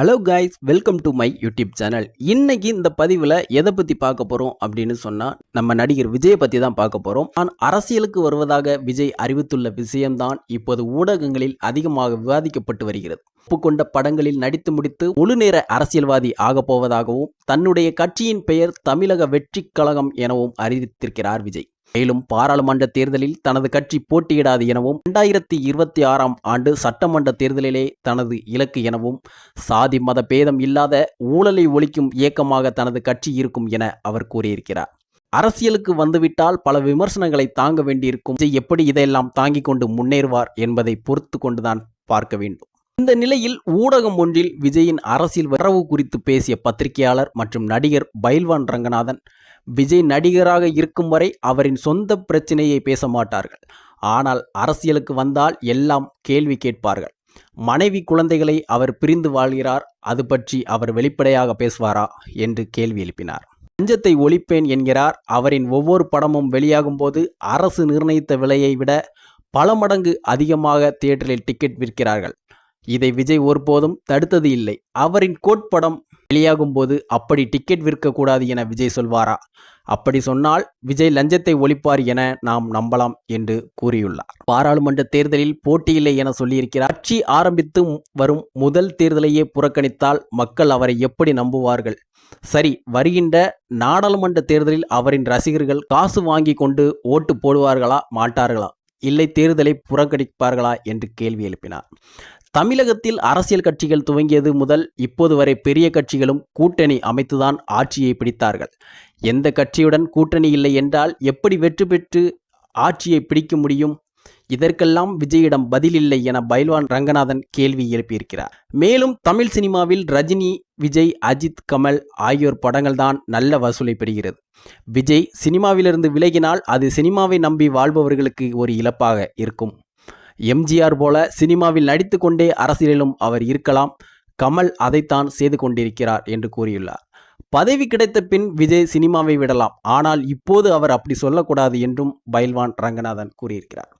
Hello guys welcome to my YouTube channel இன்னைக்கு இந்த பதிவில் எதை பற்றி பார்க்க போகிறோம் அப்படின்னு சொன்னால் நம்ம நடிகர் விஜயை பற்றி தான் பார்க்க போகிறோம் நான் அரசியலுக்கு வருவதாக விஜய் அறிவித்துள்ள விஷயம்தான் இப்போது ஊடகங்களில் அதிகமாக விவாதிக்கப்பட்டு வருகிறது. ஒப்புக்கொண்ட படங்களில் நடித்து முடித்து முழுநேர அரசியல்வாதி ஆகப் போவதாகவும் தன்னுடைய கட்சியின் பெயர் தமிழக வெற்றி கழகம் எனவும் அறிவித்திருக்கிறார் விஜய். மேலும் பாராளுமன்ற தேர்தலில் தனது கட்சி போட்டியிடாது எனவும் இரண்டாயிரத்தி இருபத்தி ஆறாம் ஆண்டு சட்டமன்ற தேர்தலிலே தனது இலக்கு எனவும் சாதி மத பேதம் இல்லாத ஊழலை ஒழிக்கும் இயக்கமாக தனது கட்சி இருக்கும் என அவர் கூறியிருக்கிறார். அரசியலுக்கு வந்துவிட்டால் பல விமர்சனங்களை தாங்க வேண்டியிருக்கும். எப்படி இதையெல்லாம் தாங்கிக் கொண்டு முன்னேறுவார் என்பதை பொறுத்து கொண்டுதான் பார்க்க வேண்டும். இந்த நிலையில் ஊடகம் ஒன்றில் விஜயின் அரசியல் வரவு குறித்து பேசிய பத்திரிகையாளர் மற்றும் நடிகர் பைல்வான் ரங்கநாதன் விஜய் நடிகராக இருக்கும் வரை அவரின் சொந்த பிரச்சனையை பேச மாட்டார்கள். ஆனால் அரசியலுக்கு வந்தால் எல்லாம் கேள்வி கேட்பார்கள். மனைவி குழந்தைகளை அவர் பிரிந்து வாழ்கிறார் அது பற்றி அவர் வெளிப்படையாக பேசுவாரா என்று கேள்வி எழுப்பினார். லஞ்சத்தை ஒழிப்பேன் என்கிறார் அவரின் ஒவ்வொரு படமும் வெளியாகும் போது அரசு நிர்ணயித்த விலையை விட பல மடங்கு அதிகமாக தியேட்டரில் டிக்கெட் விற்கிறார்கள். இதை விஜய் ஒருபோதும் தடுத்தது இல்லை. அவரின் கோட்படம் வெளியாகும் போது அப்படி டிக்கெட் விற்கக்கூடாது என விஜய் சொல்வாரா? அப்படி சொன்னால் விஜய் லஞ்சத்தை ஒழிப்பார் என நாம் நம்பலாம் என்று கூறியுள்ளார். பாராளுமன்ற தேர்தலில் போட்டியில்லை என சொல்லியிருக்கிறார். கட்சி ஆரம்பித்து வரும் முதல் தேர்தலையே புறக்கணித்தால் மக்கள் அவரை எப்படி நம்புவார்கள்? சரி வருகின்ற நாடாளுமன்ற தேர்தலில் அவரின் ரசிகர்கள் காசு வாங்கி கொண்டு ஓட்டு போடுவார்களா மாட்டார்களா? இல்லை தேர்தலை புறக்கணிப்பார்களா என்று கேள்வி எழுப்பினார். தமிழகத்தில் அரசியல் கட்சிகள் துவங்கியது முதல் இப்போது வரை பெரிய கட்சிகளும் கூட்டணி அமைத்துதான் ஆட்சியை பிடித்தார்கள். எந்த கட்சியுடன் கூட்டணி இல்லை என்றால் எப்படி வெற்றி பெற்று ஆட்சியை பிடிக்க முடியும்? இதற்கெல்லாம் விஜயிடம் பதில் இல்லை என பைல்வான் ரங்கநாதன் கேள்வி எழுப்பியிருக்கிறார். மேலும் தமிழ் சினிமாவில் ரஜினி விஜய் அஜித் கமல் ஆகியோர் படங்கள்தான் நல்ல வசூலை பெறுகிறது. விஜய் சினிமாவிலிருந்து விலகினால் அது சினிமாவை நம்பி வாழ்பவர்களுக்கு ஒரு இழப்பாக இருக்கும். எம்ஜிஆர் போல சினிமாவில் நடித்து கொண்டே அரசியலிலும் அவர் இருக்கலாம். கமல் அதைத்தான் செய்து கொண்டிருக்கிறார் என்று கூறியுள்ளார். பதவி கிடைத்த பின் விஜய் சினிமாவை விடலாம். ஆனால் இப்போது அவர் அப்படி சொல்லக்கூடாது என்றும் பைல்வான் ரங்கநாதன் கூறியிருக்கிறார்.